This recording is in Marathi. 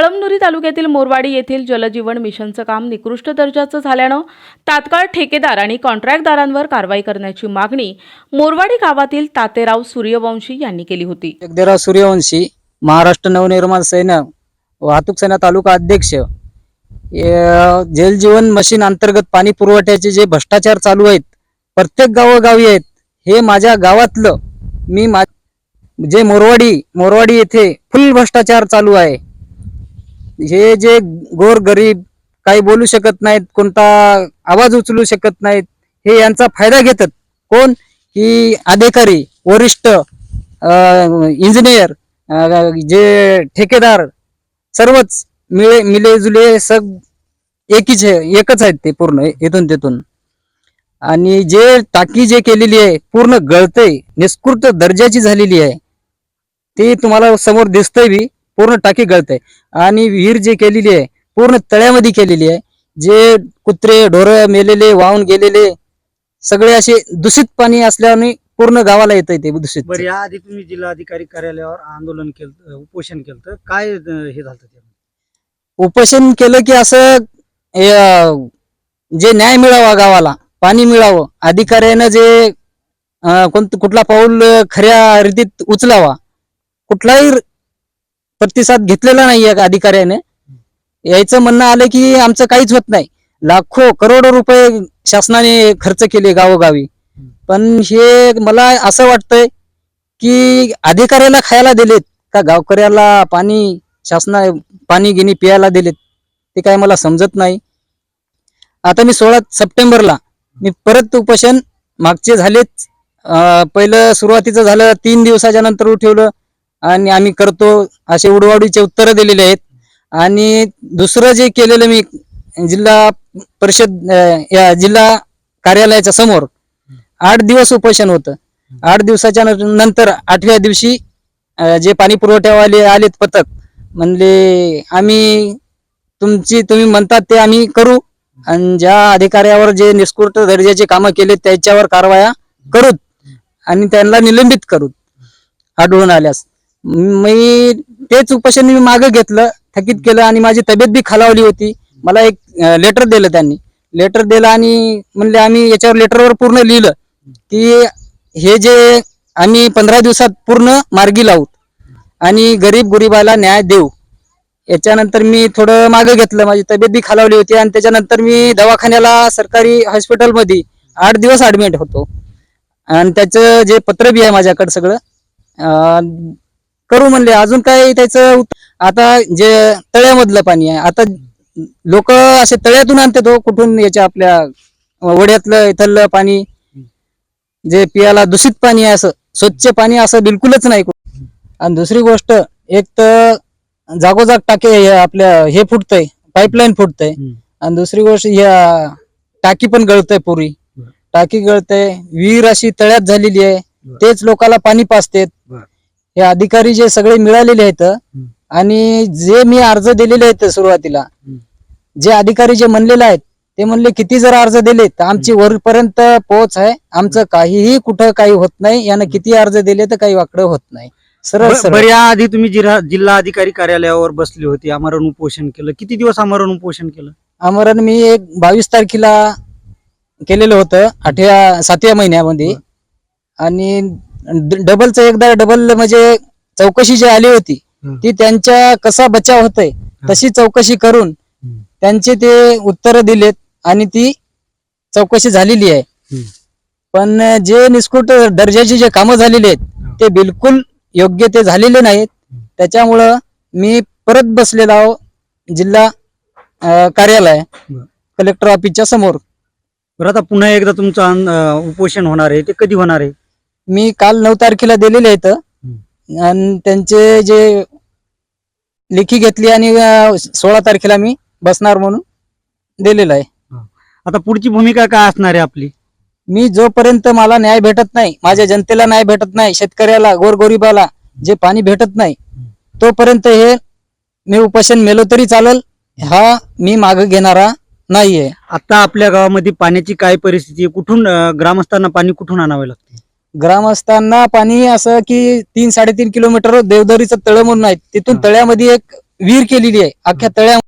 कळमनुरी तालुक्यातील मोरवाडी येथील जलजीवन मिशनचं काम निकृष्ट दर्जाचं झाल्यानं तात्काळ ठेकेदार आणि कॉन्ट्रॅक्टदारांवर कारवाई करण्याची मागणी मोरवाडी गावातील तातेराव सूर्यवंशी यांनी केली होती. जगदेराव सूर्यवंशी महाराष्ट्र नवनिर्माण सेना वाहतूक सेना तालुका अध्यक्ष जलजीवन मशीन अंतर्गत पाणी पुरवठ्याचे जे भ्रष्टाचार चालू आहेत प्रत्येक गावोगावी आहेत हे माझ्या गावातलं मी मा जे मोरवाडी मोरवाडी येथे फुल भ्रष्टाचार चालू आहे हे जे गोर गरीब काही बोलू शकत नाहीत कोणता आवाज उचलू शकत नाहीत हे यांचा फायदा घेतात. कोण? की अधिकारी वरिष्ठ इंजिनियर जे ठेकेदार सर्वच मिळे मिले जुले सग एकीच एकच आहेत ते पूर्ण इथून तिथून. आणि जे टाकी जे केलेली आहे पूर्ण गळते निष्कृत दर्जाची झालेली आहे ते तुम्हाला समोर दिसतंय बी. पूर्ण टाकी गळते आणि विहीर जे केलेली आहे पूर्ण तळ्यामध्ये केलेली आहे जे कुत्रे ढोरं मेलेले वाहून गेलेले सगळे असे दूषित पाणी असल्याने पूर्ण गावाला येत ते दूषित. बरं या आधी तुम्ही जिल्हाधिकारी कार्यालयावर आंदोलन केलं उपोषण केलं काय हे झालं उपोषण केलं की असं जे न्याय मिळावा गावाला पाणी मिळावं अधिकाऱ्यानं जे कोणतं कुठला पाऊल खऱ्या रीतीत उचलावा कुठलाही प्रतिसाद घेतलेला नाही या अधिकाऱ्याने. यायचं म्हणणं आलं की आमचं काहीच होत नाही. लाखो करोडो रुपये शासनाने खर्च केले गावोगावी. पण हे मला असं वाटतंय की अधिकाऱ्याला खायला दिलेत का गावकऱ्याला पाणी शासना पाणी गिनी पियाला दिलेत ते काय मला समजत नाही. आता मी सोळा सप्टेंबरला मी परत उपोषण मागचे झालेच पहिलं सुरुवातीचं झालं तीन दिवसाच्या नंतर उठवलं. आणि आम्ही करतो असे उडवाडीचे उत्तरं दिलेले आहेत. आणि दुसरं जे केलेलं मी जिल्हा परिषद या जिल्हा कार्यालयाच्या समोर आठ दिवस उपोषण होतं. आठ दिवसाच्या न- नंतर आठव्या दिवशी जे पाणी पुरवठ्यावाले आलेत पथक म्हणले आम्ही तुमची तुम्ही म्हणतात ते आम्ही करू आणि ज्या अधिकाऱ्यावर जे निष्कृत दर्जाचे कामं केले त्याच्यावर कारवाया करू आणि त्यांना निलंबित करू आढळून आल्यास. मी तेच उपोषण मी मागे घेतलं थकीत केलं आणि माझी तब्येत बी खालावली होती. मला एक लेटर दिलं त्यांनी. लेटर दिलं आणि म्हणले आम्ही याच्यावर लेटरवर पूर्ण लिहिलं की हे जे आम्ही पंधरा दिवसात पूर्ण मार्गी लावू आणि गरीब गुरीबाला न्याय देऊ. याच्यानंतर मी थोडं मागं घेतलं. माझी तब्येत बी खालावली होती आणि त्याच्यानंतर मी दवाखान्याला सरकारी हॉस्पिटलमध्ये आठ दिवस ॲडमिट होतो. आणि त्याचं जे पत्र बी आहे माझ्याकडे सगळं करू म्हणले अजून काय त्याचं आता जे तळ्यामधलं पाणी आहे आता लोक असे तळ्यातून आणतात हो कुठून याच्या आपल्या वड्यातलं इथलं पाणी जे पियाला दूषित पाणी आहे असं स्वच्छ पाणी असं बिलकुलच नाही. आणि दुसरी गोष्ट एक तर जागोजाग टाके हे आपल्या हे फुटतंय पाईपलाईन फुटतंय. आणि दुसरी गोष्ट ह्या टाकी पण गळतंय पुरी. टाकी गळतंय विहीर अशी तळ्यात झालेली आहे. तेच लोकांना पाणी पाजतेत बरं. हे अधिकारी जे सगळे मिळालेले आहेत आणि जे मी अर्ज दिलेले आहेत सुरुवातीला जे अधिकारी जे म्हणलेले आहेत ते म्हणले किती जर अर्ज दिले तर आमची वरपर्यंत पोहोच आहे. आमचं काहीही कुठं काही होत नाही. यानं किती अर्ज दिले तर काही वाकडं होत नाही. सरळ सरळ. आधी तुम्ही जिल्हा अधिकारी कार्यालयावर बसले होते आमरण उपोषण केलं. किती दिवस आमरण उपोषण केलं? आमरण मी एक बावीस तारखेला केलेलं होतं आठव्या सातव्या महिन्यामध्ये. आणि डबलचं एकदा डबल म्हणजे चौकशी जी आली होती. ती त्यांच्या कसा बचाव होतोय तशी चौकशी करून. त्यांचे ते उत्तर दिलेत आणि ती चौकशी झालेली आहे. पण जे निष्कृत दर्जाची जे कामं झालेली आहेत ते बिलकुल योग्य ते झालेले नाहीत त्याच्यामुळं मी परत बसलेला आहो जिल्हा कार्यालय. कलेक्टर ऑफिसच्या समोर बरं आता पुन्हा एकदा तुमचं उपोषण होणार आहे ते कधी होणार आहे मी काल नऊ तारखेला दिलेले आहेत. आणि त्यांचे जे लेखी घेतली आणि अं, सोळा तारखेला मी बसणार म्हणून दिलेलं आहे. आता पुढची भूमिका काय असणार आहे आपली? मी जोपर्यंत मला न्याय भेटत नाही माझ्या जनतेला न्याय भेटत नाही शेतकऱ्याला गोरगोरिबाला जे पाणी भेटत नाही तोपर्यंत हे मी उपोषण मेलो तरी चालल हा मी माग घेणारा नाहीये. आता आपल्या गावामध्ये पाण्याची काय परिस्थिती आहे? कुठून अं, ग्रामस्थांना पाणी कुठून आणावे लागते? ग्रामस्थांना पाणी असं की तीन साडेतीन किलोमीटर देवदरीचं तळ म्हणून आहे तिथून. तळ्यामध्ये एक विहीर केलेली आहे. अख्ख्या तळ्या